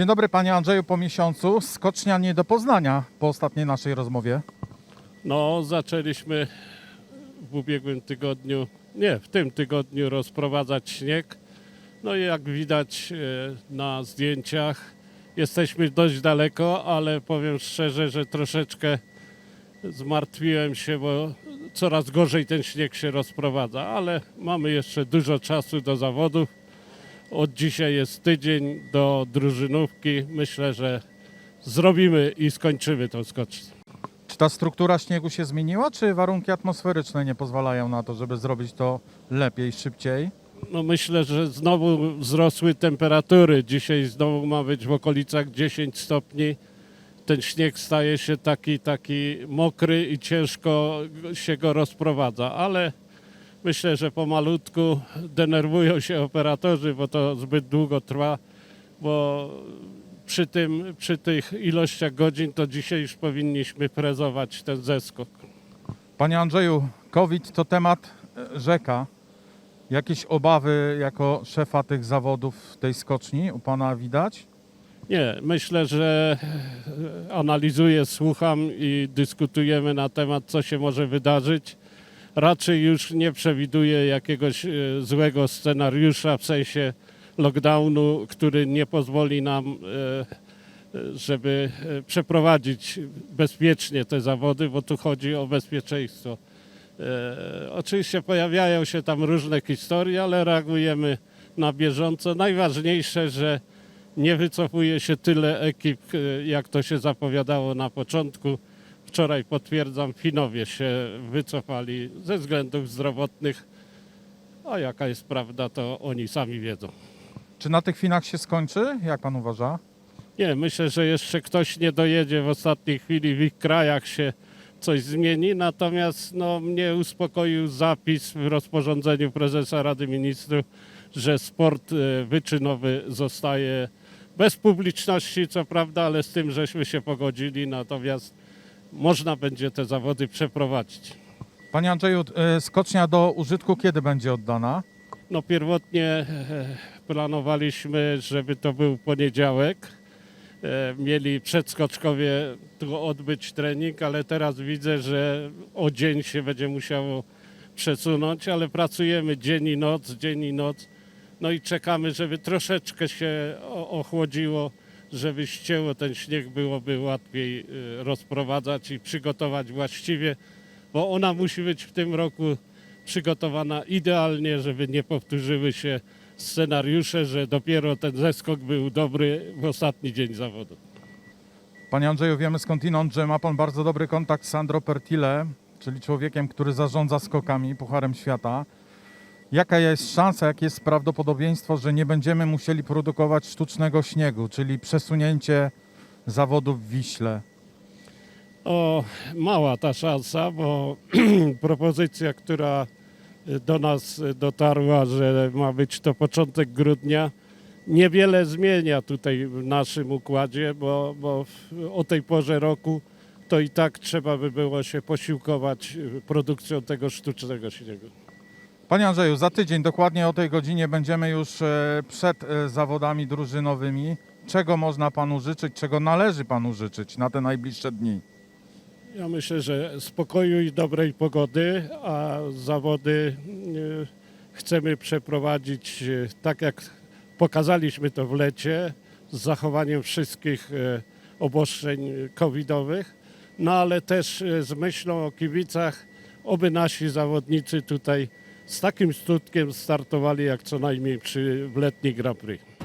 Dzień dobry panie Andrzeju po miesiącu. Skocznia nie do poznania po ostatniej naszej rozmowie. No, zaczęliśmy w ubiegłym tygodniu, nie, w tym tygodniu rozprowadzać śnieg. No i jak widać e, na zdjęciach, jesteśmy dość daleko, ale powiem szczerze, że troszeczkę zmartwiłem się, bo coraz gorzej ten śnieg się rozprowadza, ale mamy jeszcze dużo czasu do zawodów. Od dzisiaj jest tydzień do drużynówki. Myślę, że zrobimy i skończymy tą skocznię. Czy ta struktura śniegu się zmieniła, czy warunki atmosferyczne nie pozwalają na to, żeby zrobić to lepiej, szybciej? No myślę, że znowu wzrosły temperatury. Dzisiaj znowu ma być w okolicach 10 stopni. Ten śnieg staje się taki, taki mokry i ciężko się go rozprowadza, ale myślę, że pomalutku denerwują się operatorzy, bo to zbyt długo trwa, bo przy, tym, przy tych ilościach godzin to dzisiaj już powinniśmy frezować ten zeskok. Panie Andrzeju, COVID to temat e, rzeka. Jakieś obawy jako szefa tych zawodów tej skoczni u pana widać? Nie, myślę, że e, analizuję, słucham i dyskutujemy na temat, co się może wydarzyć. Raczej już nie przewiduję jakiegoś e, złego scenariusza w sensie lockdownu, który nie pozwoli nam, e, e, żeby przeprowadzić bezpiecznie te zawody, bo tu chodzi o bezpieczeństwo. Oczywiście pojawiają się tam różne historie, ale reagujemy na bieżąco. Najważniejsze, że nie wycofuje się tyle ekip, jak to się zapowiadało na początku. Wczoraj potwierdzam, Finowie się wycofali ze względów zdrowotnych, a jaka jest prawda, to oni sami wiedzą. Czy na tych finach się skończy? Jak pan uważa? Nie, myślę, że jeszcze ktoś nie dojedzie w ostatniej chwili, w ich krajach się coś zmieni, natomiast no, mnie uspokoił zapis w rozporządzeniu prezesa Rady Ministrów, że sport e, wyczynowy zostaje bez publiczności, co prawda, ale z tym żeśmy się pogodzili, natomiast można będzie te zawody przeprowadzić. Panie Andrzeju, e, skocznia do użytku kiedy będzie oddana? No pierwotnie e, planowaliśmy, żeby to był poniedziałek. E, Mieli przedskoczkowie tu odbyć trening, ale teraz widzę, że o dzień się będzie musiało przesunąć, ale pracujemy dzień i noc, dzień i noc. No i czekamy, żeby troszeczkę się o- ochłodziło, żeby ścięło ten śnieg, byłoby łatwiej e, rozprowadzać i przygotować właściwie, bo ona musi być w tym roku przygotowana idealnie, żeby nie powtórzyły się scenariusze, że dopiero ten zeskok był dobry w ostatni dzień zawodu. Panie Andrzeju, wiemy skądinąd, że ma pan bardzo dobry kontakt z Sandro Pertile, czyli człowiekiem, który zarządza skokami Pucharem Świata. Jaka jest szansa, jakie jest prawdopodobieństwo, że nie będziemy musieli produkować sztucznego śniegu, czyli przesunięcie zawodów w Wiśle? O, mała ta szansa, bo propozycja, która do nas dotarła, że ma być to początek grudnia, niewiele zmienia tutaj w naszym układzie, bo, bo o tej porze roku to i tak trzeba by było się posiłkować produkcją tego sztucznego śniegu. Panie Andrzeju, za tydzień dokładnie o tej godzinie będziemy już e, przed e, zawodami drużynowymi. Czego można panu życzyć, czego należy panu życzyć na te najbliższe dni? Ja myślę, że spokoju i dobrej pogody, a zawody e, chcemy przeprowadzić tak jak pokazaliśmy to w lecie, z zachowaniem wszystkich obostrzeń covidowych, no ale też z myślą o kibicach, oby nasi zawodnicy tutaj z takim skutkiem startowali jak co najmniej przy w letni Grand Prix.